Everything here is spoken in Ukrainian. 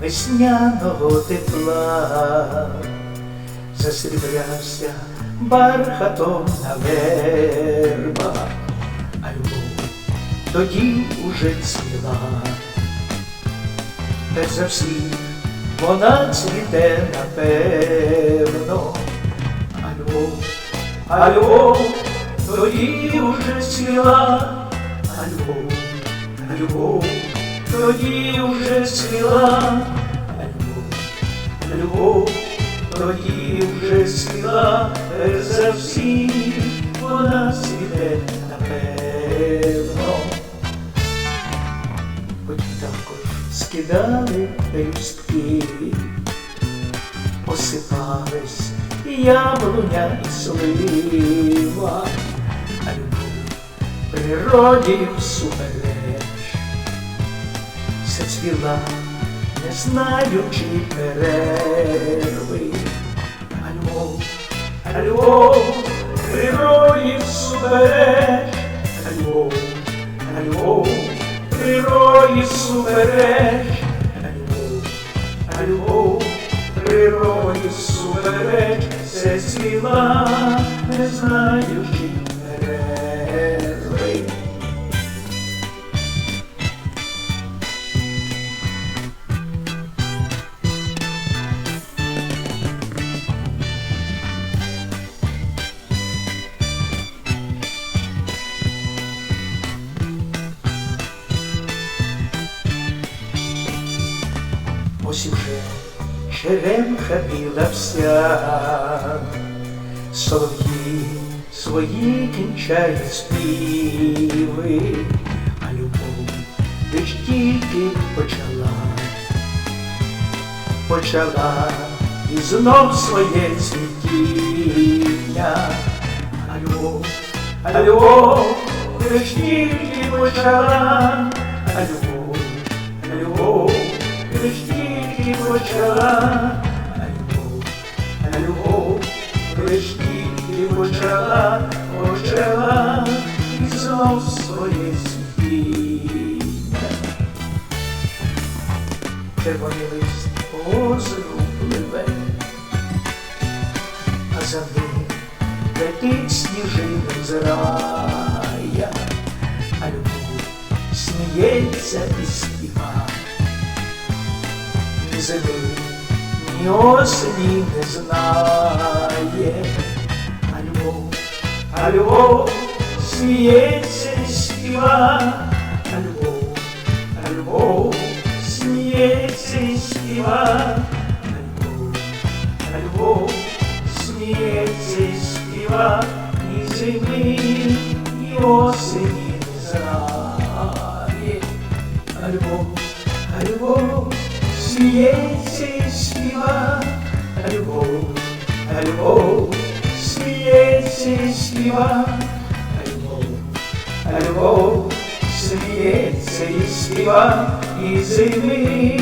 весняного тепла, засріблявся бархатом на вербах, а любов тоді уже цвіла. Перш за всіх вона цвіте напевно, а любов, а любов тоді уже цвіла, а любов, а любов тоді уже цвіла, а любов, а любов тоді вже цвіла, за всіх вона цвіте напевно. Потім також скидали пелюстки, осипались яблуня і слива, а любов природі всупереч зацвіла, не знаючи перерви, а любов, а любов природі всупереч, а любов, а любов природі супереч, а любов, а супереч, це цвіла, не знаючи Ось уже черемха біла вся, солов'ї свої кінчають співи, а любов лиш тільки почала, почала і знов своє цвітіння, а любов, а любов лиш тільки почала, а любов, а любов лиш почала, а любов, а любов лиш тільки почала, почала. І знов своє світіння. Червоний лист по озеру пливе, а за ним летить сніжинок з рая, а любов сміється і ні ні осені не знає, а любов, а любов сміється і співа, а любов, а любов сміється і співа, а любов, а любов сміється і співа, ні зими, ні осені не знає, а любов, а любов сміється і співа, а любов, а любов сміється і співа, любов, любов сміється і співа, і зими,